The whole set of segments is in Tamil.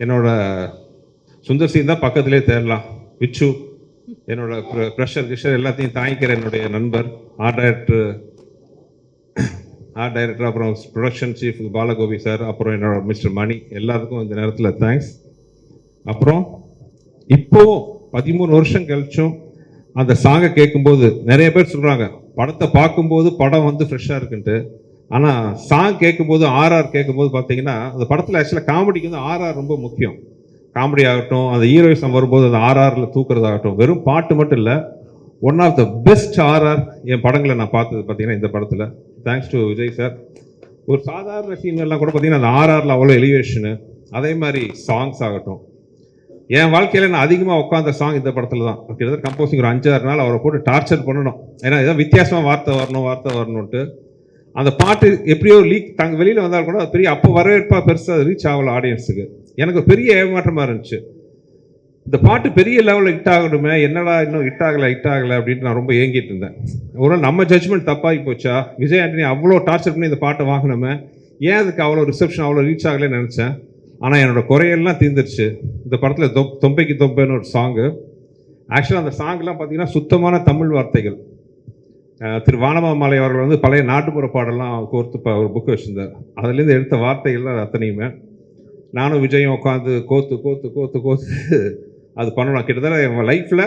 என்னோட சுந்தர் சிங் தான் பக்கத்திலே தேடலாம். விச்சு என்னோட ப்ரெஷர் கிஷர் எல்லாத்தையும் தாங்கிக்கிற என்னுடைய நண்பர் ஆர்ட் டைரக்டர் ஆர்ட் டைரக்டர் அப்புறம் ப்ரொடக்ஷன் சீஃப் பாலகோபி சார் அப்புறம் என்னோட மிஸ்டர் மணி எல்லாத்துக்கும் இந்த நேரத்தில் தேங்க்ஸ் அப்புறம் இப்போ பதிமூணு வருஷம் கழிச்சும் அந்த சாங்கை கேட்கும்போது நிறைய பேர் சொல்கிறாங்க படத்தை பார்க்கும்போது படம் வந்து ஃப்ரெஷ்ஷாக இருக்குன்ட்டு. ஆனால் சாங் கேட்கும்போது ஆர்ஆர் கேட்கும்போது பார்த்தீங்கன்னா அந்த படத்தில் ஆக்சுவலாக காமெடிக்கு வந்து ஆர்ஆர் ரொம்ப முக்கியம். காமெடி ஆகட்டும் அந்த ஹீரோயிசம் வரும்போது அந்த ஆர்ஆரில் தூக்குறதாகட்டும் வெறும் பாட்டு மட்டும் இல்லை one of the best RR என் படங்களை நான் பார்த்தது பார்த்தீங்கன்னா இந்த படத்தில். தேங்க்ஸ் டு விஜய் சார் ஒரு சாதாரண சீன்கள்லாம் கூட பார்த்தீங்கன்னா அந்த ஆர்ஆரில் அவ்வளோ எலிவேஷனு அதே மாதிரி சாங்ஸ் ஆகட்டும். என் வாழ்க்கையில் நான் அதிகமாக உட்காந்த சாங் இந்த படத்தில் தான். கிட்டத்தட்ட கம்போசிங் ஒரு அஞ்சாறு நாள் அவரை போட்டு டார்ச்சர் பண்ணணும். ஏன்னா ஏதோ வித்தியாசமாக வார்த்தை வரணும் வார்த்தை வரணுன்ட்டு அந்த பாட்டு எப்படியோ லீக் தங்க வெளியில் வந்தால் கூட அது பெரிய அப்போ வரவேற்பாக பெருசாக ரீச் ஆகல ஆடியன்ஸுக்கு எனக்கு பெரிய ஏமாற்றமாக இருந்துச்சு. இந்த பாட்டு பெரிய லெவலில் ஹிட் ஆகணுமே என்னடா இன்னும் ஹிட் ஆகலை ஹிட் ஆகலை அப்படின்ட்டு நான் ரொம்ப ஏங்கிட்டு இருந்தேன். ஒரு நம்ம ஜட்ஜ்மெண்ட் தப்பாகி போச்சா? விஜய் ஆண்டனி அவ்வளோ டார்ச்சர் பண்ணி இந்த பாட்டை வாங்கினோமே ஏன் அதுக்கு அவ்வளோ ரிசப்ஷன் அவ்வளோ ரீச் ஆகலைன்னு நினச்சேன்? ஆனால் என்னோட குறையெல்லாம் தீர்ந்துருச்சு. இந்த படத்தில் தொ தொம்பைக்கு தொம்பைன்னு ஒரு சாங்கு ஆக்சுவலாக அந்த சாங்லாம் பார்த்தீங்கன்னா சுத்தமான தமிழ் வார்த்தைகள். திரு வானமாமலை அவர்கள் வந்து பழைய நாட்டுப்புற பாடலாம் கோர்த்து ஒரு புக் வச்சுருந்தார். அதுலேருந்து எடுத்த வார்த்தைகள் அத்தனையுமே. நானும் விஜயும் உட்காந்து கோத்து கோத்து கோத்து கோத்து அது பண்ணணும். கிட்டத்தட்ட என் லைஃப்பில்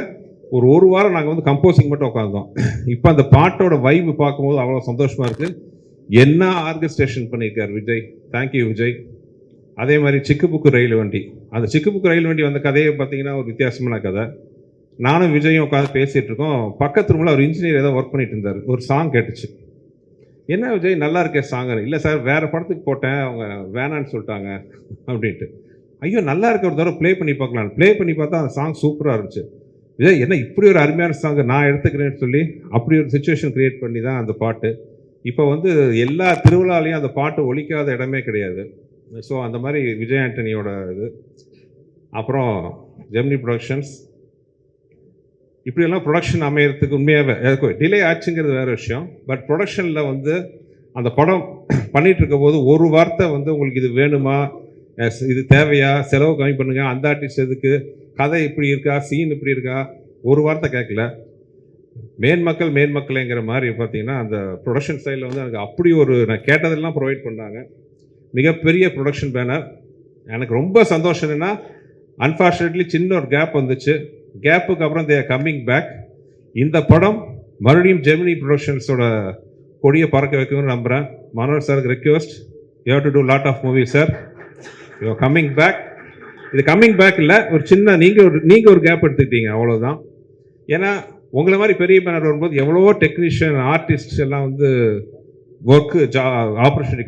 ஒரு ஒரு வாரம் நாங்கள் வந்து கம்போசிங் மட்டும் உட்காந்தோம் இப்போ அந்த பாட்டோட வைப்பு பார்க்கும்போது அவ்வளோ சந்தோஷமாக இருக்குது என்ன ஆர்கஸ்ட்ரேஷன் பண்ணியிருக்கார் விஜய்? தேங்க்யூ விஜய். அதே மாதிரி சிக்கு புக்கு ரயில் வண்டி. அந்த சிக்கு புக்கு ரயில் வண்டி வந்த கதையை பார்த்தீங்கன்னா ஒரு வித்தியாசமான கதை. நானும் விஜயும் உட்காந்து பேசிகிட்டு இருக்கோம். பக்கத்து ரூமில் ஒரு இன்ஜினியர் ஏதோ ஒர்க் பண்ணிட்டு இருந்தார். ஒரு சாங் கேட்டுச்சு. என்ன விஜய் நல்லா இருக்கே சாங் இல்லை சார் வேறு படத்துக்கு போட்டேன். அவங்க வேணான்னு சொல்லிட்டாங்க. அப்படின்ட்டு. ஐயோ நல்லா இருக்க. ஒரு தடவை ப்ளே பண்ணி பார்க்கலாம் ப்ளே பண்ணி பார்த்தா அந்த சாங் சூப்பராக இருந்துச்சு. விஜய் என்ன இப்படி ஒரு அருமையான சாங் நான் எடுத்துக்கிறேன்னு சொல்லி அப்படி ஒரு சுச்சுவேஷன் க்ரியேட் பண்ணி தான் அந்த பாட்டு. இப்போ வந்து எல்லா திருவிழாலையும் அந்த பாட்டு ஒழிக்காத இடமே கிடையாது. ஸோ அந்த மாதிரி விஜய் ஆண்டனியோட இது. அப்புறம் ஜெமினி ப்ரொடக்ஷன்ஸ் இப்படியெல்லாம் ப்ரொடக்ஷன் அமையறதுக்கு உண்மையாகவே டிலே ஆச்சுங்கிறது வேற விஷயம். பட் ப்ரொடக்ஷனில் வந்து அந்த படம் பண்ணிகிட்டு போது ஒரு வார்த்தை வந்து உங்களுக்கு இது வேணுமா? இது தேவையா? செலவு கம்மி பண்ணுங்கள் அந்த ஆர்டிஸ்ட் எதுக்கு? கதை இப்படி இருக்கா? சீன் இப்படி இருக்கா? ஒரு வார்த்தை கேட்கல மேன்மக்கள் மேன்மக்களைங்கிற மாதிரி பார்த்தீங்கன்னா அந்த ப்ரொடக்ஷன் சைடில் வந்து எனக்கு அப்படி ஒரு நான் கேட்டதெல்லாம் ப்ரொவைட் பண்ணாங்க. மிகப்பெரிய ப்ரொடக்ஷன் பேனர் எனக்கு ரொம்ப சந்தோஷம் என்னென்னா அன்ஃபார்ச்சுனேட்லி சின்ன ஒரு கேப் வந்துச்சு. கேப்புக்கு அப்புறம் தே கம்மிங் பேக் இந்த படம் மறுபடியும் ஜெமினி ப்ரொடக்ஷன்ஸோட கொடியை பறக்க வைக்கணும்னு நம்புகிறேன் மனோர் சாருக்கு request you have to do lot of movie sir you coming back இது கம்மிங் பேக் இல்லை ஒரு சின்ன நீங்கள் ஒரு நீங்கள் ஒரு கேப் எடுத்துக்கிட்டீங்க அவ்வளோதான் ஏன்னா உங்களை மாதிரி பெரிய பேனர் வரும்போது எவ்வளவோ டெக்னீஷியன் ஆர்டிஸ்ட் எல்லாம் வந்து ஒர்க்கு ஜா ஆப்பர்ச்சுனிட்டி